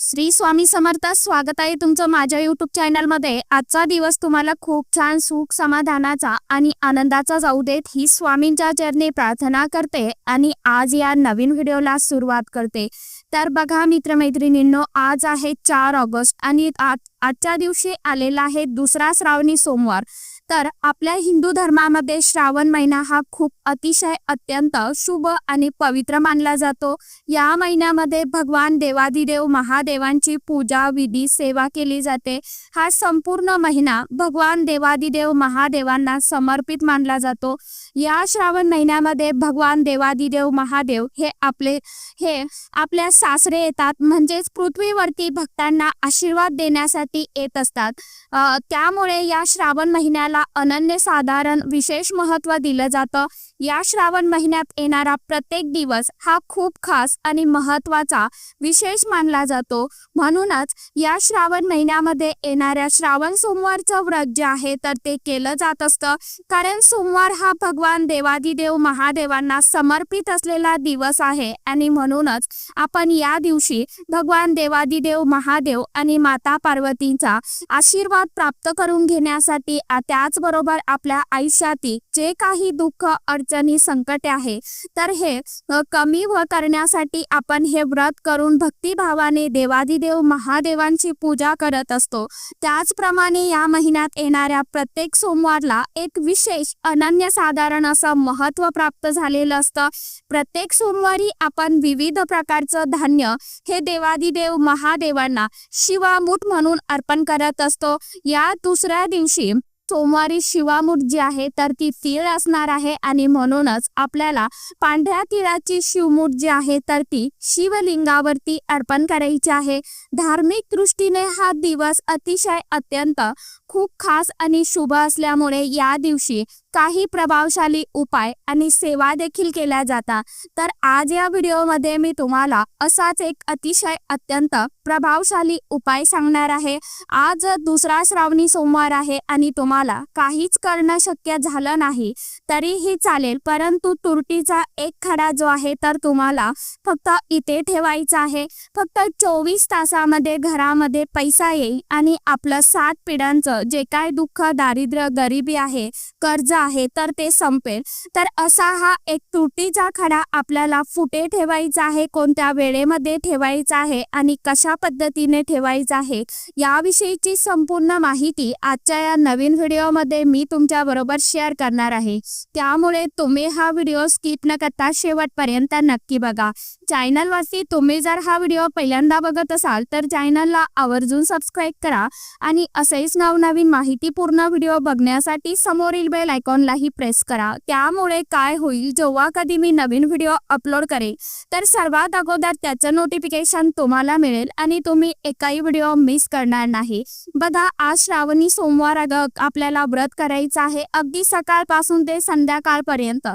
श्री स्वामी समर्थ स्वागत आहे तुमचं माझ्या युट्यूब चॅनलमध्ये आजचा दिवस तुम्हाला खूप छान सुख समाधानाचा आणि आनंदाचा जाऊ देत ही स्वामींच्या चरणी प्रार्थना करते आणि आज या नवीन व्हिडिओला सुरुवात करते. तर बघा मित्रमैत्रिणींनो आज आहे चार ऑगस्ट आणि आजच्या दिवशी आलेला आहे दुसरा श्रावणी सोमवार. तर आपल्या हिंदू धर्मामध्ये श्रावण महिना हा खूप अतिशय अत्यंत शुभ आणि पवित्र मानला जातो. या महिन्यामध्ये भगवान देवादिदेव महादेवांची पूजा विधी सेवा केली जाते. हा संपूर्ण महिना भगवान देवादिदेव महादेवांना समर्पित मानला जातो. या श्रावण महिन्यामध्ये भगवान देवादिदेव महादेव हे आपले हे आपल्या सासरे येतात. म्हणजेच पृथ्वीवरती भक्तांना आशीर्वाद देण्यासाठी येत असतात. त्यामुळे या श्रावण महिन्याला अनन्यसाधारण विशेष महत्त्व दिलं जातं. या श्रावण महिन्यात येणारा प्रत्येक दिवस हा खूप खास आणि महत्त्वाचा विशेष मानला जातो. म्हणूनच या श्रावण महिन्यामध्ये येणाऱ्या श्रावण सोमवारचं व्रत जे आहे तर ते केलं जात असतं. कारण सोमवार हा भगवान देवादिदेव महादेवांना समर्पित असलेला दिवस आहे आणि म्हणूनच आपण या दिवशी भगवान देवादिदेव महादेव आणि माता पार्वतींचा आशीर्वाद प्राप्त करून घेण्यासाठी त्या त्याचबरोबर आपल्या आयुष्यातील जे काही दुःख अडचणी संकटे आहे तर हे कमी व करण्यासाठी आपण हे व्रत करून भक्तिभावाने देवादिदेव महादेवांची पूजा करत असतो. त्याचप्रमाणे या महिन्यात येणाऱ्या प्रत्येक सोमवारला एक विशेष अनन्यसाधारण असं महत्त्व प्राप्त झालेलं असतं. प्रत्येक सोमवारी आपण विविध प्रकारचं धान्य हे देवादिदेव महादेवांना शिवामूठ म्हणून अर्पण करत असतो. या दुसऱ्या दिवशी सोमवारी शिवामूर्ती जी आहे तर ती तीळ असणार आहे आणि म्हणूनच आपल्याला पांढऱ्या तिळाची शिवमूर्ती जी आहे तर ती शिवलिंगावरती अर्पण करायची आहे. धार्मिक दृष्टीने हा दिवस अतिशय अत्यंत खूप खास आणि शुभ असल्यामुळे या दिवशी काही प्रभावशाली उपाय आणि सेवा देखील केल्या जातात. तर आज या व्हिडिओमध्ये मी तुम्हाला असाच एक अतिशय अत्यंत प्रभावशाली उपाय सांगणार आहे. आज दुसरा श्रावणी सोमवार आहे आणि तुम्हाला काहीच करणं शक्य झालं नाही. तरीही चालेल परंतु तुरटीचा एक खडा जो आहे तर तुम्हाला फक्त इथे ठेवायचा आहे. फक्त चोवीस तासामध्ये घरामध्ये पैसा येईल आणि आपलं सात पिढ्यांचं जे काय दुःख दारिद्र्य गरिबी आहे कर्ज आहे तर ते संपेल. तर असा हा एक तुटीचा खडा आपल्याला फुटे ठेवायचा आहे कोणत्या वेळेमध्ये ठेवायचा आहे आणि कशा पद्धतीने ठेवायचा आहे याविषयीची संपूर्ण माहिती आजच्या या नवीन व्हिडिओमध्ये मी तुमच्या बरोबर शेअर करणार आहे. त्यामुळे तुम्ही हा व्हिडिओ स्किप न करता शेवटपर्यंत नक्की बघा. चॅनलवरती तुम्ही जर हा व्हिडिओ पहिल्यांदा बघत असाल तर चॅनलला आवर्जून सबस्क्राईब करा आणि असेच नवनवीन माहितीपूर्ण व्हिडिओ बघण्यासाठी समोरील बेल आयकॉनलाही प्रेस करा. त्यामुळे काय होईल जेव्हा कधी मी नवीन व्हिडिओ अपलोड करेल तर सर्वात अगोदर त्याचं नोटिफिकेशन तुम्हाला मिळेल आणि तुम्ही एकाही व्हिडिओ मिस करणार नाही. बघा आज श्रावणी सोमवार अग आपल्याला व्रत करायचं आहे. अगदी सकाळपासून ते संध्याकाळपर्यंत.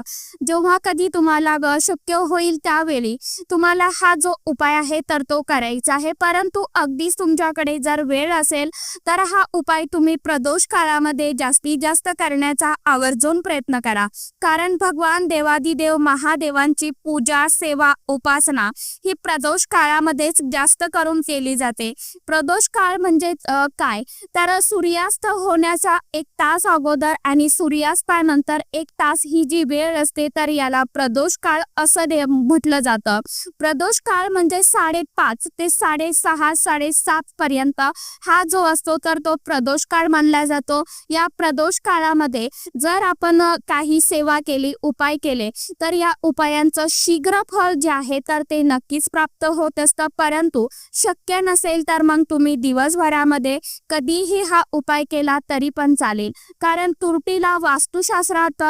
जेव्हा कधी तुम्हाला ग शक्य होईल त्यावेळी तुम्हाला हा जो उपाय आहे तर तो करायचा आहे. परंतु अगदीच तुमच्याकडे जर वेळ असेल तर हा उपाय तुम्ही प्रदोष काळामध्ये जास्तीत जास्त करण्याचा आवर्जून प्रयत्न करा. कारण भगवान देवादिदेव महादेवांची पूजा सेवा उपासना ही प्रदोष काळामध्येच जास्त करून केली जाते. प्रदोष काळ म्हणजे काय? तर सूर्यास्त होण्याचा एक तास अगोदर आणि सूर्यास्तानंतर एक तास ही जी वेळ असते तर याला प्रदोष काळ असं दे म्हटलं जातं. प्रदोष काळ म्हणजे साडेपाच ते साडेसहा साडेसात पर्यंत हा जो असतो तर तो प्रदोष काळ मानला जातो. या प्रदोष काळामध्ये जर आपण काही सेवा केली उपाय केले तर या उपायांचं शीघ्र फळ जे आहे तर ते नक्कीच प्राप्त होत असतं. परंतु शक्य नसेल तर मग तुम्ही दिवसभरामध्ये कधीही हा उपाय केला तरी पण चालेल. कारण तुरटीला वास्तुशास्त्रात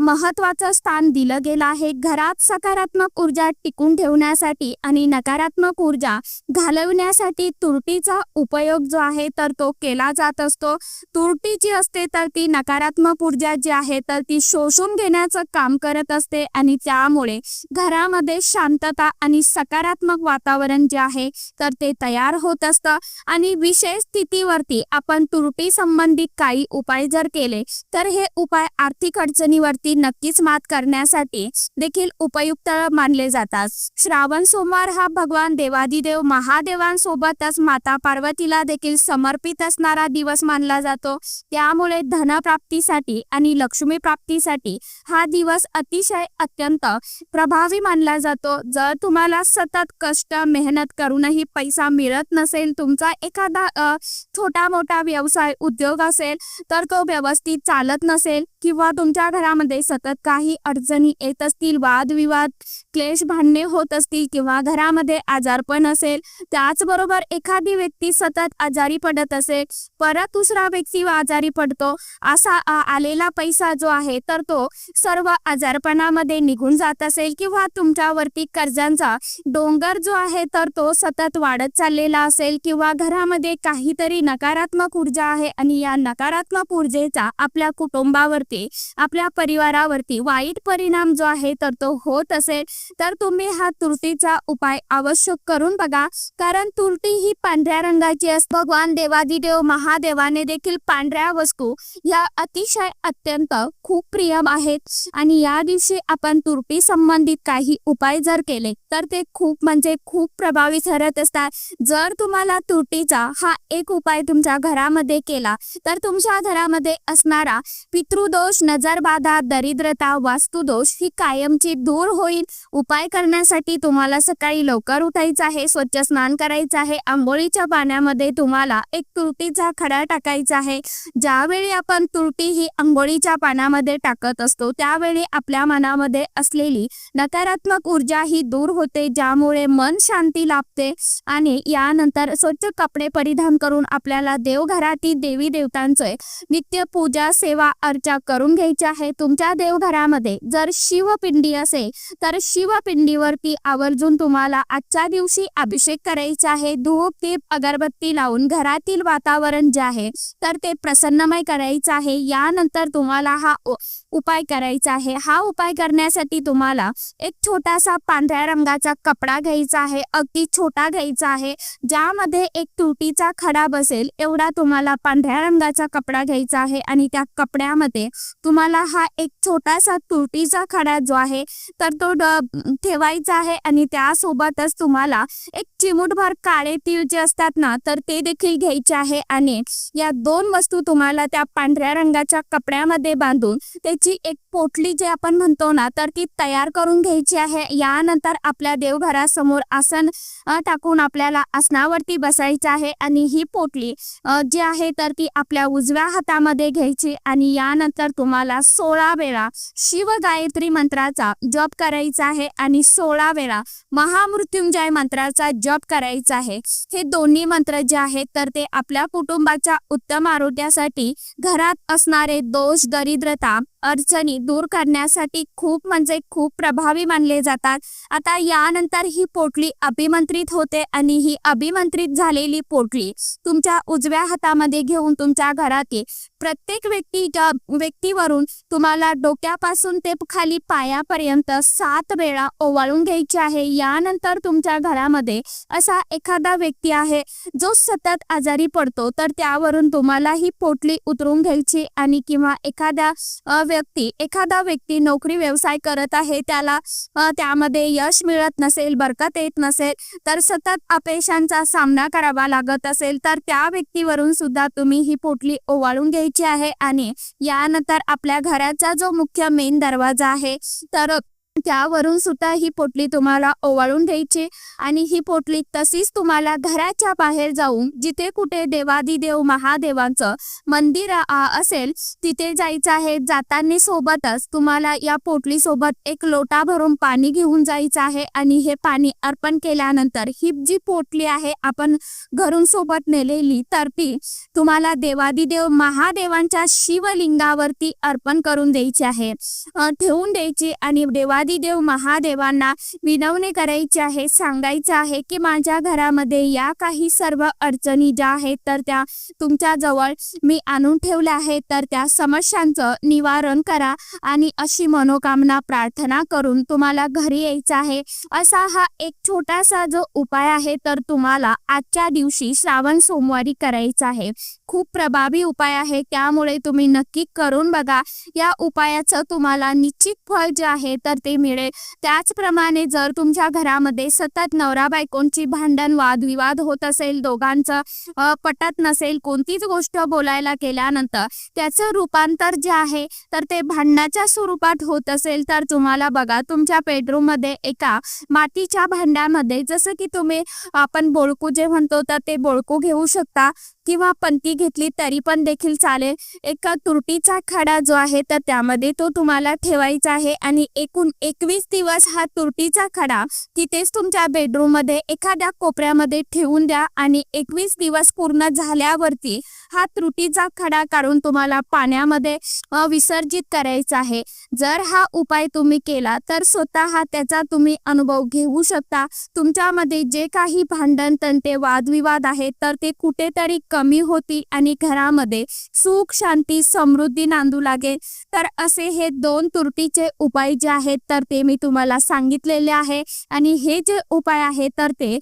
महत्वाचं स्थान दिलं गेलं आहे. घरात सकारात्मक ऊर्जा टिकून ठेवण्यासाठी आणि नकारात्मक ऊर्जा घालवण्यासाठी तुरटीचा उपयोग जो आहे तर तो केला जात असतो. तुरटी जी असते तर ती नकारात्मक ऊर्जा जी आहे तर ती शोषून घेण्याचं काम करत असते आणि त्यामुळे घरामध्ये शांतता आणि सकारात्मक वातावरण जे आहे तर ते तयार होत असतं. आणि विशेष स्थितीवरती आपण तुरटी संबंधित काही उपाय जर केले तर हे उपाय आर्थिक अडचणीवरती नक्कीच मात करण्यासाठी देखील उपयुक्त मानले जातात. श्रावण सोमवार हा भगवान देवादिदेव महादेवांसोबतच माता पार्वतीला देखील समर्पित असणारा दिवस मानला जातो. त्यामुळे धनप्राप्तीसाठी आणि लक्ष्मी प्राप्तीसाठी हा दिवस अतिशय अत्यंत प्रभावी मानला जातो. जर तुम्हाला सतत कष्ट मेहनत करूनही पैसा मिळत नसेल तुमचा एखादा छोटा मोठा व्यवसाय उद्योग असेल तर तो व्यवस्थित चालत नसेल किंवा तुमच्या घरामध्ये सतत काही अडचणी येत असतील वादविवाद क्लेश भांडणे होत असतील किंवा घरामध्ये आजारपण असेल त्याचबरोबर एखादी व्यक्ती सतत आजारी पडत असेल परत दुसरा व्यक्ती आजारी पडतो असा आलेला पैसा जो आहे तर तो सर्व आजारपणामध्ये निघून जात असेल किंवा तुमच्यावरती कर्जांचा डोंगर जो आहे तर तो सतत वाढत चाललेला असेल किंवा घरामध्ये काहीतरी नकारात्मक ऊर्जा आहे आणि या नकारात्मक ऊर्जेचा आपल्या कुटुंबावर होते आपल्या परिवारावरती वाईट परिणाम जो आहे तर तो होत असेल तर तुम्ही हा तुरटीचा उपाय आवश्यक करून बघा. कारण तुरटी ही पांढऱ्या रंगाची असते. भगवान देवादिदेव महादेवाने देखील पांढऱ्या वस्तू या अतिशय अत्यंत खूप प्रिय आहेत. आणि या दिवशी आपण तुरटी संबंधित काही उपाय जर केले तर ते खूप म्हणजे खूप प्रभावी ठरत असतात. जर तुम्हाला तुरटीचा हा एक उपाय तुमच्या घरामध्ये केला तर तुमच्या घरामध्ये असणारा पितृदोष नजरबाधा दरिद्रता वास्तुदोष ही कायमची दूर होईल. उपाय करण्यासाठी तुम्हाला सकाळी लवकर उठायचं आहे स्वच्छ स्नान करायचं आहे आंघोळीच्या पाण्यामध्ये तुम्हाला एक तुरटीचा खडा टाकायचा आहे. ज्यावेळी आपण तुरटी ही आंबोळीच्या पाण्यामध्ये टाकत असतो त्यावेळी आपल्या मनामध्ये असलेली नकारात्मक ऊर्जा ही दूर होते ज्यामुळे मन शांती लाभते आणि यानंतर स्वच्छ कपडे परिधान करून आपल्याला देवघरातील देवी देवतांचे नित्य पूजा सेवा अर्चा करून घ्यायची आहे तुमच्या देवघरामध्ये. जर शिवपिंडी असेल तर शिवपिंडीवरती आवर्जून तुम्हाला आजच्या दिवशी अभिषेक करायचा आहे. धूप दीप अगरबत्ती लावून घरातील वातावरण जे आहे तर ते प्रसन्नमय करायचं आहे. यानंतर तुम्हाला हा उपाय करायचा आहे. हा उपाय करण्यासाठी तुम्हाला एक छोटासा पांढऱ्या रंगाचा कपडा घ्यायचा आहे. अगदी छोटा घ्यायचा आहे. ज्यामध्ये एक तुटीचा खडा बसेल एवढा तुम्हाला पांढऱ्या रंगाचा कपडा घ्यायचा आहे आणि त्या कपड्यामध्ये तुम्हाला हा एक छोटासा तुटीचा खडा जो आहे तर तो ठेवायचा आहे आणि त्यासोबतच तुम्हाला एक चिमूटभर काळे तीळ जे असतात ना तर ते देखील घ्यायचे आहे आणि या दोन वस्तू तुम्हाला त्या पांढऱ्या रंगाच्या कपड्यामध्ये बांधून त्याची एक पोटली जे आपण म्हणतो ना तर ती तयार करून घ्यायची आहे. यानंतर आपल्या देवघरासमोर आसन टाकून आपल्याला आसनावरती बसायचं आहे आणि ही पोटली जी आहे तर ती आपल्या उजव्या हातामध्ये घ्यायची आणि यानंतर तुम्हाला सोळा वेळा शिव गायत्री मंत्राचा जप करायचा आहे आणि सोळा वेळा महामृत्युंजय मंत्राचा जप करायचा आहे. हे दोन्ही मंत्र जे आहेत तर ते आपल्या कुटुंबाच्या उत्तम आरोग्यासाठी घरात असणारे दोष दरिद्रता अडचणी दूर करण्यासाठी खूप म्हणजे खूप प्रभावी मानले जातात. आता यानंतर ही पोटली अभिमंत्रित होते आणि ही अभिमंत्रित झालेली पोटली तुमच्या उजव्या हातामध्ये घेऊन तुमच्या घरातील प्रत्येक व्यक्ती व्यक्तीवरून तुम्हाला डोक्यापासून ते खाली पायापर्यंत सात वेळा ओवाळून घ्यायची आहे यानंतर तुमच्या घरामध्ये असा एखादा व्यक्ती आहे जो सतत आजारी पडतो तर त्यावरून तुम्हाला ही पोटली उतरून घ्यायची आणि किंवा एखाद्या व्यक्ती एखादा व्यक्ती नोकरी व्यवसाय करत आहे त्याला त्यामध्ये यश मिळत नसेल बरकत येत नसेल तर सतत अपेक्षांचा सामना करावा लागत असेल तर त्या व्यक्तीवरून सुद्धा तुम्ही ही पोटली ओवाळून घ्यायची आहे. आणि यानंतर आपल्या घराचा जो मुख्य मेन दरवाजा आहे तर त्यावरून सुद्धा ही पोटली तुम्हाला ओवाळून द्यायची आणि ही पोटली तशीच तुम्हाला घराच्या बाहेर जाऊन जिथे कुठे देवादिदेव महादेवांचं मंदिर असेल तिथे जायचं आहे. जाताना सोबतच तुम्हाला या पोटली सोबत एक लोटा भरून पाणी घेऊन जायचं आहे आणि हे पाणी अर्पण केल्यानंतर ही जी पोटली आहे आपण घरून सोबत नेलेली तर ती तुम्हाला देवादिदेव महादेवांच्या शिवलिंगावरती अर्पण करून द्यायची आहे. ठेवून द्यायची आणि देवादिदेव आदिदेव महादेवांना विनवणी करायची आहे सांगायचं आहे की माझ्या घरामध्ये या काही सर्व अडचणी ज्या आहेत तर त्या तुमच्या जवळ मी आणून ठेवल्या आहेत. तर त्या समस्यांचं निवारण करा आणि अशी मनोकामना प्रार्थना करून तुम्हाला घरी यायचं आहे. असा हा एक छोटासा जो उपाय आहे तर तुम्हाला आजच्या दिवशी श्रावण सोमवारी करायचा आहे. खूप प्रभावी उपाय आहे त्यामुळे तुम्ही नक्की करून बघा. या उपायाचं तुम्हाला निश्चित फळ जे आहे तर ते मिळेल. त्याचप्रमाणे जर तुमच्या घरामध्ये सतत नवरा बायकोंची भांडण वादविवाद होत असेल दोघांचं पटत नसेल कोणतीच गोष्ट बोलायला केल्यानंतर त्याचं रूपांतर जे आहे तर ते भांडणाच्या स्वरूपात होत असेल. तर तुम्हाला बघा तुमच्या बेडरूममध्ये एका मातीच्या भांड्यामध्ये जसं की तुम्ही आपण बोळकू जे म्हणतो तर ते बोळकू घेऊ शकता. किंवा पंती घेतली तरी पण देखील चालेल. एका तुरटीचा खडा जो आहे तर त्यामध्ये तो तुम्हाला ठेवायचा आहे आणि एकूण एकवीस दिवस हा तुरटीचा खडा तिथेच तुमच्या बेडरूममध्ये एखाद्या कोपऱ्यामध्ये ठेवून द्या आणि एकवीस दिवस पूर्ण झाल्यावरती हा त्रुटीचा खडा काढून तुम्हाला पाण्यामध्ये विसर्जित करायचा आहे. जर हा उपाय तुम्ही केला तर स्वतः त्याचा तुम्ही अनुभव घेऊ शकता. तुमच्यामध्ये जे काही भांडण तंटे वादविवाद आहेत तर ते कुठेतरी कमी होतील आणि घरामध्ये सुख शांती समृद्धी नांदू लागेल. तर असे हे दोन तुरटीचे उपाय जे आहेत तर ते मी तुम्हाला सांगितलेले आहे. आणि हे जे उपाय आहे तर ते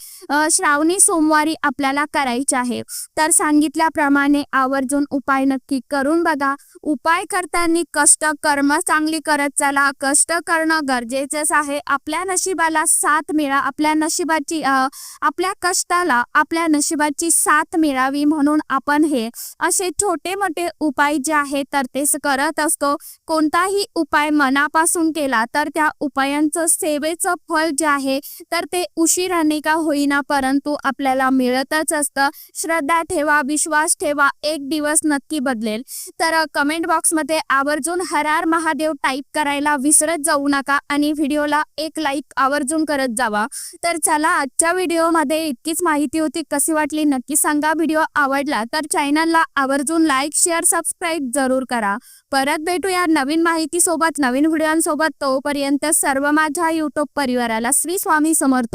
श्रावणी सोमवारी आपल्याला करायचे आहे. तर सांगितल्याप्रमाणे आवर्जून उपाय नक्की करून बघा. उपाय करताना कष्ट कर्म चांगली करत चला कष्ट करणं गरजेचंच आहे. आपल्या नशिबाला साथ मिळा आपल्या नशिबाची आपल्या कष्टाला आपल्या नशिबाची साथ मिळावी म्हणून आपण हे असे छोटे मोठे उपाय जे आहेत तर ते करत असतो. कोणताही उपाय मनापासून केला तर त्या उपायांचं सेवेचं फळ जे आहे तर ते उशिराने का होईना परंतु आपल्याला मिळतच असतं. श्रद्धा ठेवा विश्वास ठेवा एक दिवस नक्की बदलेल. तर कमेंट बॉक्समध्ये आवर्जून हरार महादेव टाईप करायला विसरत जाऊ नका आणि व्हिडिओला एक लाईक आवर्जून करत जावा. तर चला आजच्या व्हिडिओमध्ये इतकीच माहिती होती. कशी वाटली नक्की सांगा. व्हिडिओ आवडला तर चॅनलला आवर्जून लाईक शेअर सबस्क्राईब जरूर करा. परत भेटूया नवीन माहिती सोबत नवीन व्हिडिओंसोबत. तोपर्यंत सर्व माझ्या युट्यूब परिवाराला श्री स्वामी समर्थ.